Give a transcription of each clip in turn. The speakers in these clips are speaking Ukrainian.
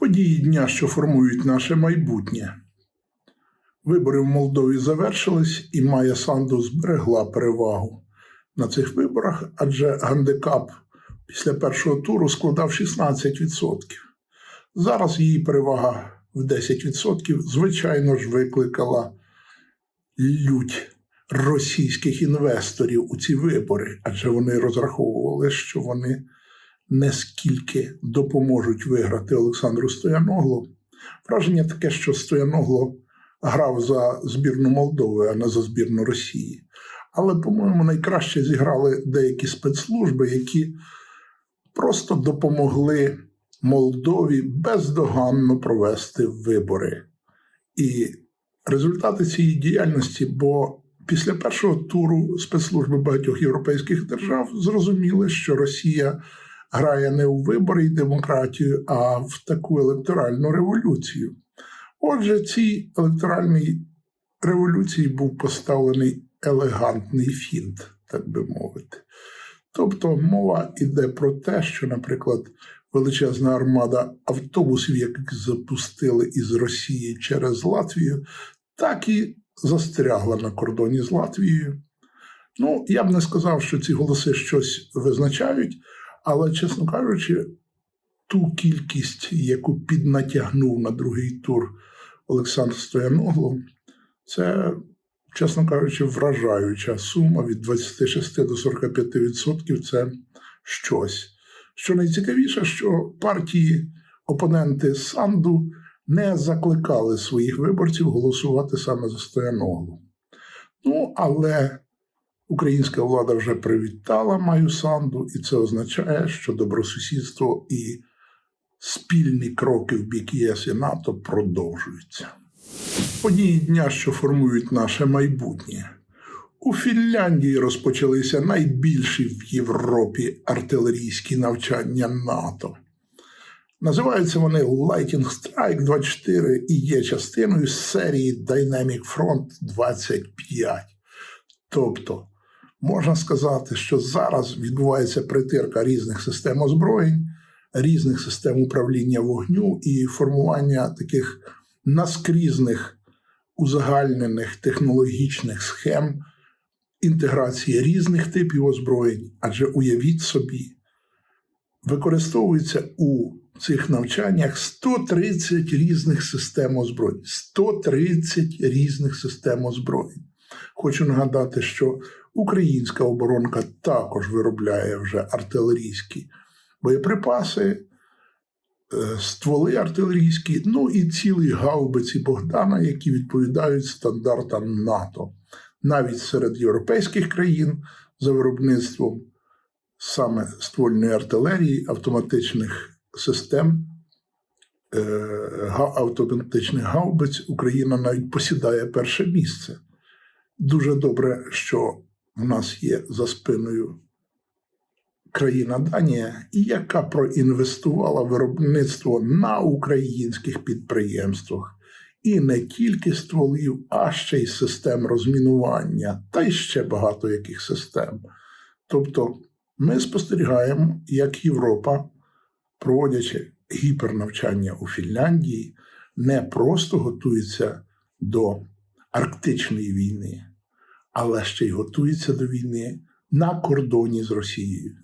Події дня, що формують наше майбутнє. Вибори в Молдові завершились, і Майя Санду зберегла перевагу на цих виборах, адже гандикап після першого туру складав 16%. Зараз її перевага в 10%, звичайно ж, викликала лють російських інвесторів у ці вибори, адже вони розраховували, що вони не скільки допоможуть виграти Олександру Стояноглу. Враження таке, що Стояногло грав за збірну Молдови, а не за збірну Росії. Але, по-моєму, найкраще зіграли деякі спецслужби, які просто допомогли Молдові бездоганно провести вибори. І результати цієї діяльності, бо після першого туру спецслужби багатьох європейських держав зрозуміли, що Росія грає не у вибори і демократію, а в таку електоральну революцію. Отже, цій електоральній революції був поставлений елегантний фінт, так би мовити. Тобто мова йде про те, що, наприклад, величезна армада автобусів, яких запустили із Росії через Латвію, так і застрягла на кордоні з Латвією. Ну, я б не сказав, що ці голоси щось визначають, але, чесно кажучи, ту кількість, яку піднатягнув на другий тур Олександр Стояногло, це, чесно кажучи, вражаюча сума від 26 до 45% це щось. Що найцікавіше, що партії опоненти Санду не закликали своїх виборців голосувати саме за Стояноглу. Ну, але українська влада вже привітала Маю Санду, і це означає, що добросусідство і спільні кроки в бік ЄС і НАТО продовжуються. Події дня, що формують наше майбутнє. У Фінляндії розпочалися найбільші в Європі артилерійські навчання НАТО. Називаються вони Lightning Strike 24 і є частиною серії Dynamic Front 25. Тобто, можна сказати, що зараз відбувається притирка різних систем озброєнь, різних систем управління вогню і формування таких наскрізних узагальнених технологічних схем інтеграції різних типів озброєнь, адже уявіть собі, використовується у цих навчаннях 130 різних систем озброєнь. 130 різних систем озброєнь. Хочу нагадати, що українська оборонка також виробляє вже артилерійські боєприпаси, е, стволи артилерійські, ну і цілі гаубиці Богдана, які відповідають стандартам НАТО. Навіть серед європейських країн за виробництвом саме ствольної артилерії, автоматичних систем, е, автоматичних гаубиць Україна навіть посідає перше місце. Дуже добре, що в нас є за спиною країна Данія, яка проінвестувала виробництво на українських підприємствах. І не тільки стволів, а ще й систем розмінування, та й ще багато яких систем. Тобто ми спостерігаємо, як Європа, проводячи гіпернавчання у Фінляндії, не просто готується до арктичної війни, але ще й готується до війни на кордоні з Росією.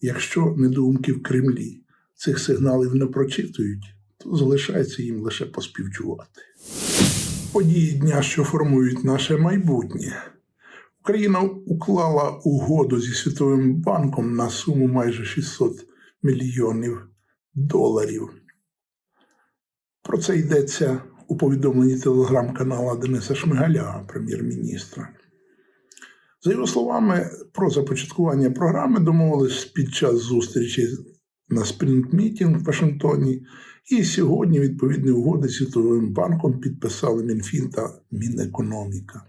Якщо недоумки в Кремлі цих сигналів не прочитують, то залишається їм лише поспівчувати. Події дня, що формують наше майбутнє. Україна уклала угоду зі Світовим банком на суму майже 600 мільйонів доларів. Про це йдеться у повідомленні телеграм-канала Дениса Шмигаля, прем'єр-міністра. За його словами, про започаткування програми домовились під час зустрічі на спринт-мітінг в Вашингтоні, і сьогодні відповідні угоди Світовим банком підписали Мінфін та Мінекономіка.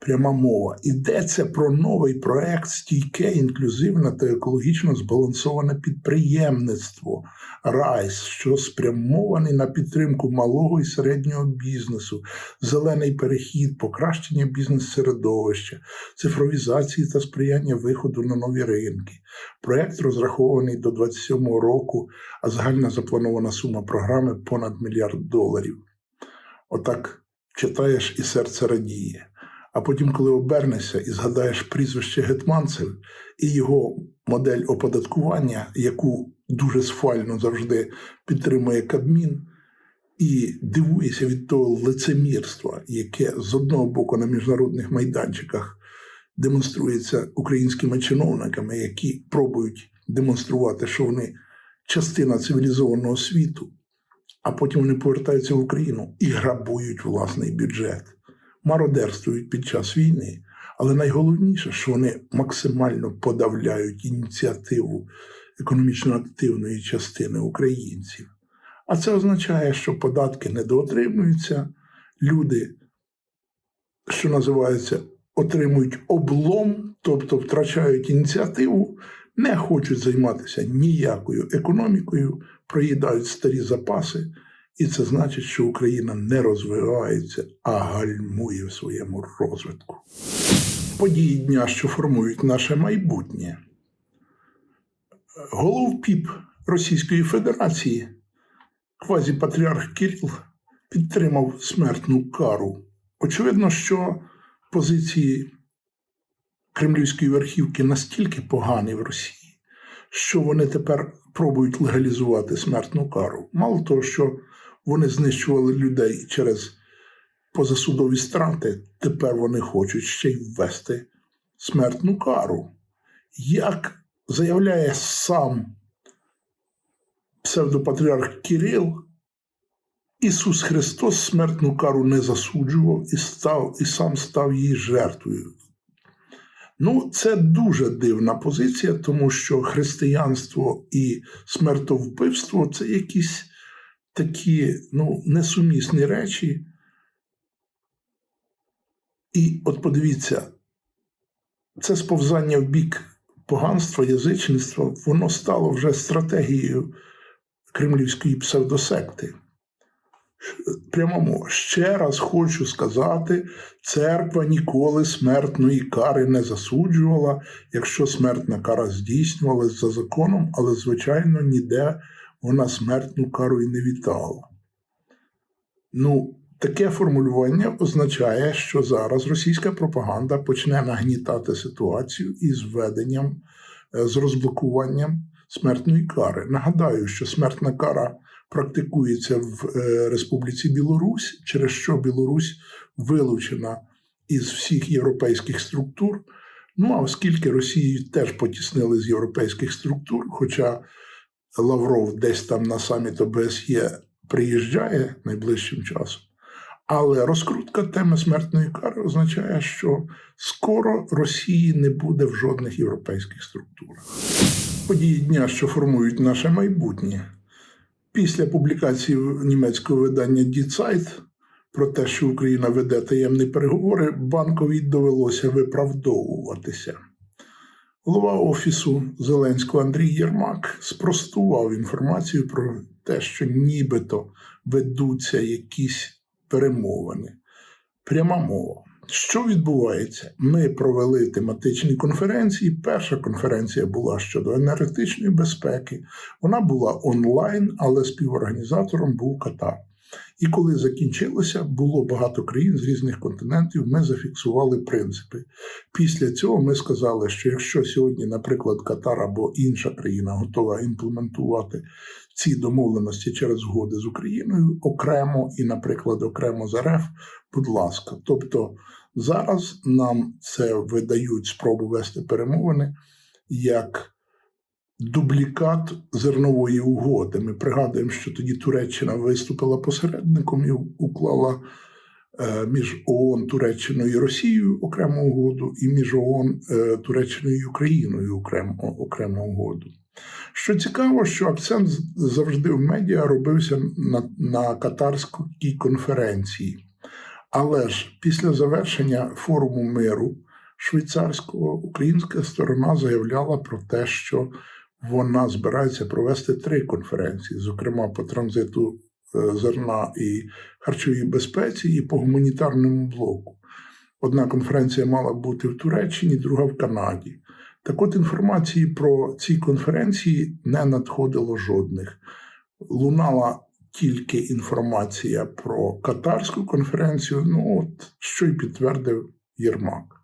Пряма мова. Йдеться про новий проект стійке, інклюзивне та екологічно збалансоване підприємництво РАЙС, що спрямований на підтримку малого і середнього бізнесу, зелений перехід, покращення бізнес-середовища, цифровізації та сприяння виходу на нові ринки. Проект розрахований до 2027 року, а загальна запланована сума програми понад мільярд доларів. Отак читаєш і серце радіє. А потім, коли обернешся і згадаєш прізвище Гетманцев і його модель оподаткування, яку дуже сфально завжди підтримує Кабмін, і дивуєшся від того лицемірства, яке з одного боку на міжнародних майданчиках демонструється українськими чиновниками, які пробують демонструвати, що вони частина цивілізованого світу, а потім вони повертаються в Україну і грабують власний бюджет мародерствують під час війни, але найголовніше, що вони максимально подавляють ініціативу економічно активної частини українців. А це означає, що податки недоотримуються, люди, що називається, отримують облом, тобто втрачають ініціативу, не хочуть займатися ніякою економікою, проїдають старі запаси. І це значить, що Україна не розвивається, а гальмує в своєму розвитку. Події дня, що формують наше майбутнє. Голов ПІП Російської Федерації, квазіпатріарх Кирил, підтримав смертну кару. Очевидно, що позиції кремлівської верхівки настільки погані в Росії, що вони тепер пробують легалізувати смертну кару. Мало того, що вони знищували людей через позасудові страти. Тепер вони хочуть ще й ввести смертну кару. Як заявляє сам псевдопатріарх Кирил, Ісус Христос смертну кару не засуджував і став, і сам став її жертвою. Ну, це дуже дивна позиція, тому що християнство і смертовбивство це якісь такі ну, несумісні речі. І от подивіться, це сповзання в бік поганства, язичництва, воно стало вже стратегією кремлівської псевдосекти. Прямому ще раз хочу сказати: церква ніколи смертної кари не засуджувала, якщо смертна кара здійснювалася за законом, але, звичайно, ніде вона смертну кару і не вітала. Ну, таке формулювання означає, що зараз російська пропаганда почне нагнітати ситуацію із введенням, е, з розблокуванням смертної кари. Нагадаю, що смертна кара практикується в е, Республіці Білорусь, через що Білорусь вилучена із всіх європейських структур. Ну а оскільки Росію теж потіснили з європейських структур, хоча Лавров десь там на саміт ОБСЄ приїжджає найближчим часом. Але розкрутка теми смертної кари означає, що скоро Росії не буде в жодних європейських структурах. Події дня, що формують наше майбутнє. Після публікації німецького видання Die Zeit про те, що Україна веде таємні переговори, банковій довелося виправдовуватися. Голова Офісу Зеленського Андрій Єрмак спростував інформацію про те, що нібито ведуться якісь перемовини. Пряма мова. Що відбувається? Ми провели тематичні конференції. Перша конференція була щодо енергетичної безпеки. Вона була онлайн, але співорганізатором був Катар. І коли закінчилося, було багато країн з різних континентів. Ми зафіксували принципи. Після цього ми сказали, що якщо сьогодні, наприклад, Катар або інша країна готова імплементувати ці домовленості через згоди з Україною окремо і, наприклад, окремо з РФ, будь ласка. Тобто зараз нам це видають спробу вести перемовини як дублікат зернової угоди. Ми пригадуємо, що тоді Туреччина виступила посередником і уклала е, між ООН Туреччиною і Росією окрему угоду, і між ООН е, Туреччиною і Україною окрему, окрему угоду. Що цікаво, що акцент завжди в медіа робився на, на катарській конференції. Але ж після завершення форуму миру швейцарського українська сторона заявляла про те, що вона збирається провести три конференції, зокрема по транзиту е, зерна і харчовій безпеці, і по гуманітарному блоку. Одна конференція мала бути в Туреччині, друга в Канаді. Так от інформації про ці конференції не надходило жодних. Лунала тільки інформація про катарську конференцію, ну от що й підтвердив Єрмак.